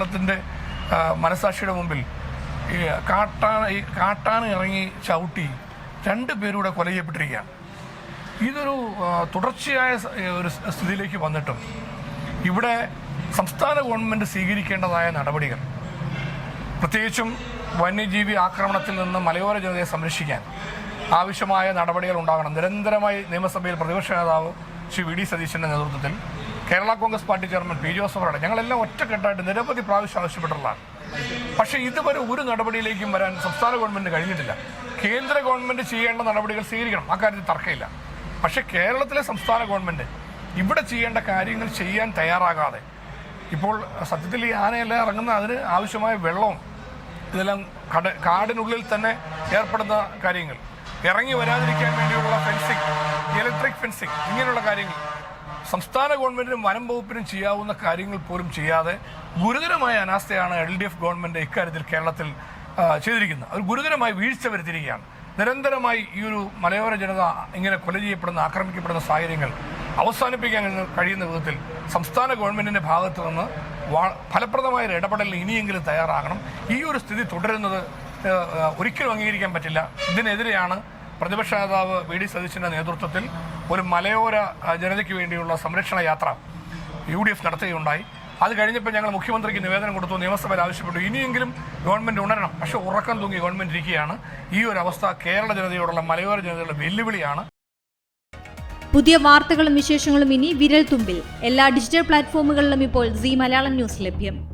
കേരളത്തിന്റെ മനസാക്ഷിയുടെ മുമ്പിൽ ഈ കാട്ടാന ഈ കാട്ടാന ഇറങ്ങി ചവിട്ടി രണ്ട് പേരൂടെ കൊല ചെയ്യപ്പെട്ടിരിക്കുകയാണ്. ഇതൊരു തുടർച്ചയായ ഒരു സ്ഥിതിയിലേക്ക് വന്നിട്ടും ഇവിടെ സംസ്ഥാന ഗവൺമെന്റ് സ്വീകരിക്കേണ്ടതായ നടപടികൾ പ്രത്യേകിച്ചും വന്യജീവി ആക്രമണത്തിൽ നിന്ന് മലയോര ജനതയെ സംരക്ഷിക്കാൻ ആവശ്യമായ നടപടികൾ ഉണ്ടാകണം. നിരന്തരമായി നിയമസഭയിൽ പ്രതിപക്ഷ നേതാവ് ശ്രീ വി ഡി സതീശന്റെ നേതൃത്വത്തിൽ Kerala Congress party chairman P ജോസഫറാണ് ഞങ്ങളെല്ലാം ഒറ്റക്കെട്ടായിട്ട് നിരവധി പ്രാവശ്യം ആവശ്യപ്പെട്ടുള്ളതാണ് പക്ഷേ ഇതുവരെ ഒരു നടപടിയിലേക്കും വരാൻ സംസ്ഥാന ഗവൺമെന്റ് കഴിഞ്ഞിട്ടില്ല. കേന്ദ്ര ഗവൺമെന്റ് ചെയ്യേണ്ട നടപടികൾ സ്വീകരിക്കണം. ആ കാര്യത്തിൽ തർക്കമില്ല. പക്ഷെ കേരളത്തിലെ സംസ്ഥാന ഗവൺമെന്റ് ഇവിടെ ചെയ്യേണ്ട കാര്യങ്ങൾ ചെയ്യാൻ തയ്യാറാകാതെ ഇപ്പോൾ സത്യത്തിൽ ഈ ആനയെല്ലാം ഇറങ്ങുന്ന അതിന് ആവശ്യമായ വെള്ളവും ഇതെല്ലാം കട കാടിനുള്ളിൽ തന്നെ ഏർപ്പെടുന്ന കാര്യങ്ങൾ. ഇറങ്ങി വരാതിരിക്കാൻ വേണ്ടിയുള്ള ഫെൻസിങ് ഇലക്ട്രിക് ഫെൻസിങ് ഇങ്ങനെയുള്ള കാര്യങ്ങൾ സംസ്ഥാന ഗവൺമെന്റിനും വനം വകുപ്പിനും ചെയ്യാവുന്ന കാര്യങ്ങൾ പോലും ചെയ്യാതെ ഗുരുതരമായ അനാസ്ഥയാണ് എൽ ഡി എഫ് ഗവൺമെന്റ് ഇക്കാര്യത്തിൽ കേരളത്തിൽ ചെയ്തിരിക്കുന്നത്. ഒരു ഗുരുതരമായി വീഴ്ച വരുത്തിയിരിക്കുകയാണ്. നിരന്തരമായി ഈ ഒരു മലയോര ജനത ഇങ്ങനെ കൊല ചെയ്യപ്പെടുന്ന ആക്രമിക്കപ്പെടുന്ന സാഹചര്യങ്ങൾ അവസാനിപ്പിക്കാൻ കഴിയുന്ന വിധത്തിൽ സംസ്ഥാന ഗവൺമെന്റിന്റെ ഭാഗത്ത് നിന്ന് ഫലപ്രദമായ ഒരു ഇടപെടലിന് ഇനിയെങ്കിലും തയ്യാറാകണം. ഈ ഒരു സ്ഥിതി തുടരുന്നത് ഒരിക്കലും അംഗീകരിക്കാൻ പറ്റില്ല. ഇതിനെതിരെയാണ് പ്രതിപക്ഷ നേതാവ് വി ഡി സതീശന്റെ നേതൃത്വത്തിൽ ഒരു മലയോര ജനതയ്ക്ക് വേണ്ടിയുള്ള സംരക്ഷണ യാത്ര യു ഡി എഫ് നടത്തുകയുണ്ടായി. അത് കഴിഞ്ഞപ്പോൾ ഞങ്ങൾ മുഖ്യമന്ത്രിക്ക് നിവേദനം കൊടുത്തു നിയമസഭയിൽ ആവശ്യപ്പെട്ടു. ഇനിയെങ്കിലും ഗവൺമെന്റ് ഉണരണം. പക്ഷെ ഉറക്കം തൂങ്ങി ഗവൺമെന്റ് ഇരിക്കുകയാണ്. ഈ ഒരു അവസ്ഥ കേരള ജനതയോടുള്ള മലയോര ജനതയുടെ വെല്ലുവിളിയാണ്. പുതിയ വാർത്തകളും വിശേഷങ്ങളും ഇനി വിരൽ തുമ്പിൽ. എല്ലാ ഡിജിറ്റൽ പ്ലാറ്റ്ഫോമുകളിലും ഇപ്പോൾ സി മലയാളം ന്യൂസ് ലഭ്യം.